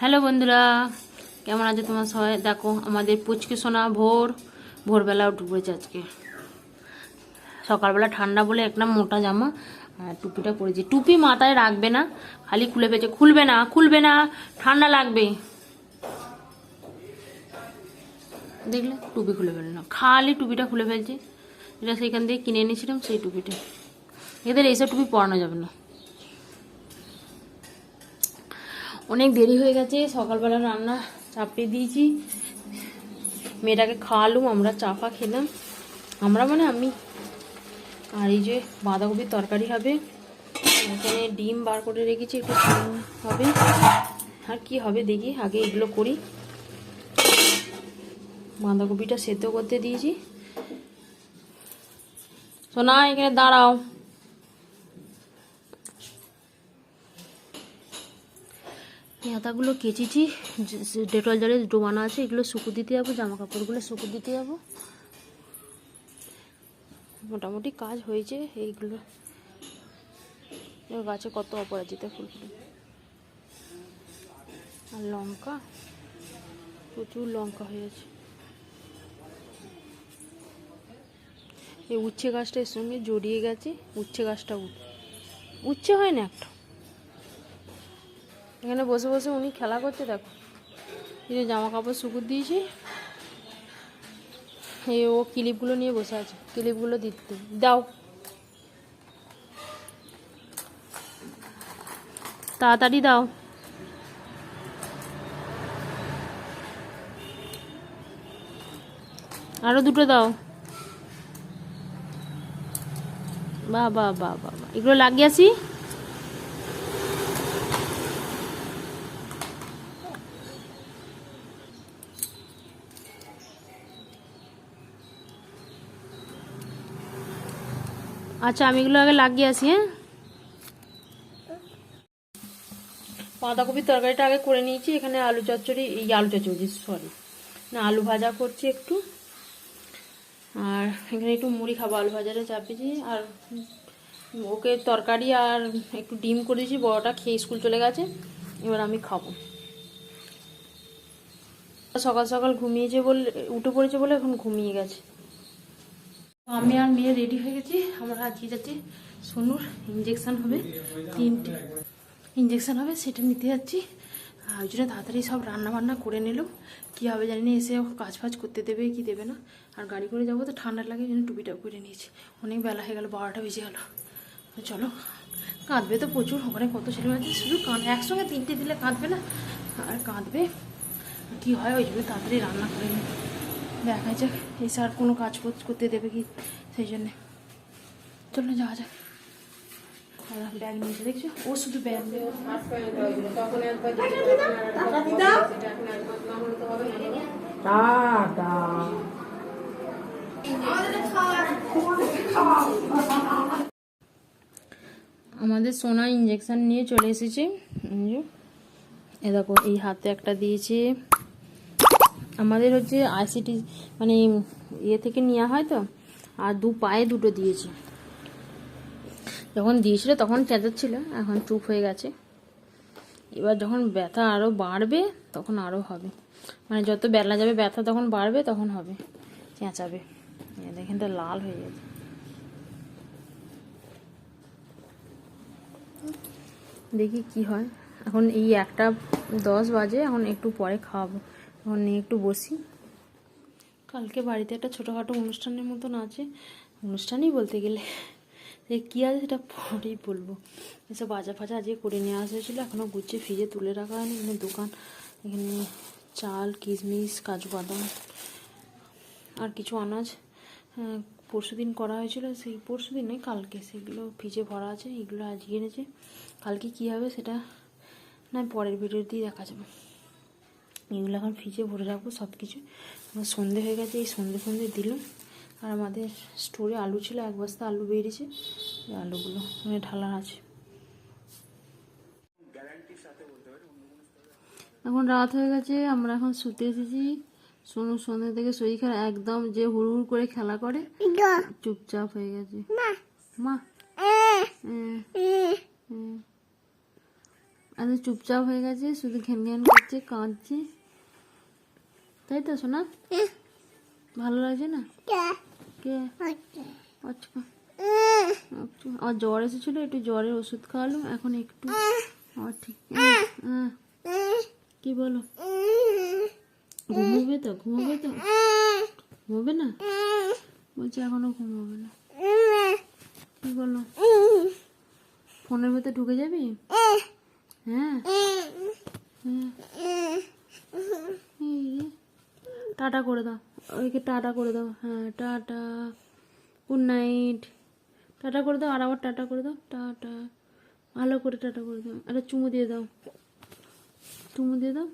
Hello বন্ধুরা, কেমন আছে তোমার সবাই? দেখো, আমাদের পুচকে সোনা ভোর, ভোরবেলা উঠে পড়েছে আজকে। সকালবেলা ঠান্ডা বলে একটা মোটা জামা টুপিটা পরেছি। টুপি মাথায় রাখবে না, খালি খুলে ফেলছে খুলবে না খুলবে না, ঠান্ডা লাগবে। দেখলে, টুপি খুলে ফেলে না। খালি টুপিটা খুলে ফেলছে। এটা সেখান থেকে কিনে এনেছিলাম, সেই টুপিটা। এদের এইসব টুপি পরানো যাবে না। অনেক দেরি হয়ে গেছে, সকালবেলা রান্না চাপিয়ে দিয়েছি। মেয়েটাকে খাওয়ালুম, আমরা চাপা খেলাম। আমরা মানে আমি। আর এই যে বাঁধাকপির তরকারি হবে। এখানে ডিম বার করে রেখেছি, একটু হবে। আর কি হবে দেখি, আগে এগুলো করি। বাঁধাকপিটা সেদ্ধ করতে দিয়েছি। সোনা, এখানে দাঁড়াও। পেঁয়াদাগুলো কেচেছি ডেটল জলে ডোবানো আছে, এগুলো শুকু দিতে যাব জামা কাপড়গুলো শুকু দিতে যাব। মোটামুটি কাজ হয়েছে এইগুলো। গাছে কত অপরাজিতা ফুল আর লঙ্কা, প্রচুর লঙ্কা হয়েছে এই উচ্ছে গাছটা এর সঙ্গে জড়িয়ে গেছে, উচ্ছে গাছটা উঠ উচ্ছে হয় না একটা? এখানে বসে বসে উনি খেলা করছে, দেখো। এই যে জামা কাপড় শুকুর দিয়েছি। এই ও ক্লিপগুলো নিয়ে বসে আছে, ক্লিপগুলো দিতে। দাও। তাড়াতাড়ি দাও। আরও দুটো দাও। বাহ বাহ বাহ বাহ। এগুলো লাগিয়ে আচ্ছা আমি এগুলো আগে লাগিয়ে আসি হ্যাঁ? বাঁধাকপির তরকারিটা আগে করে নিয়েছি, এখানে আলু চচ্চড়ি, এই আলু চচ্চড়ি সরি না, আলু ভাজা করছি একটু। আর এখানে একটু মুড়ি খাব, আলু ভাজাটা চাপিয়েছি আর ওকে তরকারি আর একটু ডিম করে দিয়েছি, বড়টা খেয়ে স্কুল চলে গেছে, এবার আমি খাব। সকাল সকাল ঘুমিয়েছে বলে, উঠে পড়েছে বলে এখন ঘুমিয়ে গেছে। আমি আর মেয়ে রেডি হয়ে গেছি। আমরা আজকে যাচ্ছি সোনুর ইঞ্জেকশন হবে। তিনটে ইঞ্জেকশন হবে, সেটা নিতে যাচ্ছি। আর ওই জন্য তাড়াতাড়ি সব রান্না বান্না করে নিলাম কী হবে জানি না, এসে কাজ ফাজ করতে দেবে কি দেবে না। আর গাড়ি করে যাব তো ঠান্ডা লাগে জন্য টুপিটা করে নিয়েছি। অনেক বেলা হয়ে গেল, বারোটা বেজে গেলো। চলো, কাঁদবে তো প্রচুর, ওখানে কত ছেলে আছে, শুধু কাঁদ, একসঙ্গে তিনটে দিলে কাঁদবে না। আর কাঁদবে, কী হয়, ওই জন্য তাড়াতাড়ি রান্না করে নিই। দেখা যাক এসে আর কোনো কাজ করতে দেবে কি সেই জন্যে। চলো যাওয়া যাক। ব্যাগ আমাদের সোনা ইঞ্জেকশন নিয়ে চলে এসেছে। এই এ দেখো, এই হাতে একটা দিয়েছে। আমাদের হচ্ছে আইসিটি মানে ইয়ে থেকে নেওয়া হয় তো, আর দু পায়ে দুটো দিয়েছে। যখন দিয়েছিল তখন চেঁচাচ্ছিল এখন চুপ হয়ে গেছে। এবার যখন ব্যথা আরও বাড়বে, তখন আরও হবে। মানে যত বেলা যাবে ব্যথা তখন বাড়বে, তখন হবে। চেঁচাবে। তো লাল হয়ে গেছে। দেখি কি হয়। এখন এই একটা দশ বাজে, এখন একটু পরে খাওয়াবো। এখন নিয়ে একটু বসি। কালকে বাড়িতে একটা ছোটোখাটো অনুষ্ঠানের মতন আছে। অনুষ্ঠানই বলতে গেলে কী আছে সেটা পরেই বলব। এসব বাজা ফাজা আজকে করে নিয়ে আসা হয়েছিলো এখনও গুছিয়ে ফ্রিজে তুলে রাখা হয়নি। এখানে দোকান, এখানে চাল, কিশমিশ, কাজু বাদাম আর কিছু আনাজ পরশু দিন করা হয়েছিল। সেই পরশু দিন নয়, কালকে সেগুলো ফ্রিজে ভরা আছে, এগুলো আজকে এনেছে। কালকে কী হবে সেটা না পরের ভিডিও দিয়ে দেখা যাবে এগুলো এখন ফ্রিজে ভরে রাখব সব কিছু আমার সন্ধে হয়ে গেছে এই সন্ধে সন্ধে দিলাম। আর আমাদের স্টোরে আলু ছিল এক বস্তা আলু বেরিয়েছে। এই আলুগুলো মানে ঢালা আছে। এখন রাত হয়ে গেছে আমরা এখন শুতে এসেছি। সোনু সন্ধ্যে থেকে শরীর খারাপ একদম যে হুড় হুড় করে খেলা করে চুপচাপ হয়ে গেছে। মা। হ্যাঁ। চুপচাপ হয়ে গেছে শুধু ঘ্যান ঘ্যান করছে কাঁদছে। তাই তো শোনা ভালো লাগছে না? কে? আচ্ছা। আচ্ছা। আর জ্বর এসেছিল একটু জ্বরের ওষুধ খাওয়ালাম এখন একটু আর ঠিক। কি বলো? ঘুমোবে তো? ঘুমোবে তো? ঘুমোবে না? বলছি এখনও ঘুমোবে না। কি বলো? ফোনের ভেতর ঢুকে যাবি? হ্যাঁ। হ্যাঁ। টাটা করে দাও। ওইকে টাটা করে দাও। হ্যাঁ টাটা। গুড নাইট টাটা করে দাও, আর আবার টাটা করে দাও। টাটা। ভালো করে টাটা করে দাও। একটা চুমু দিয়ে দাও। চুমু দিয়ে দাও।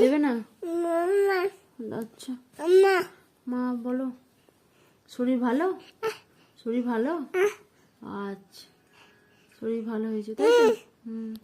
দেবে না? আচ্ছা। মা, বলো। শরীর ভালো? শরীর ভালো? আচ্ছা। শরীর ভালো হয়েছে, তাই তো? হুম।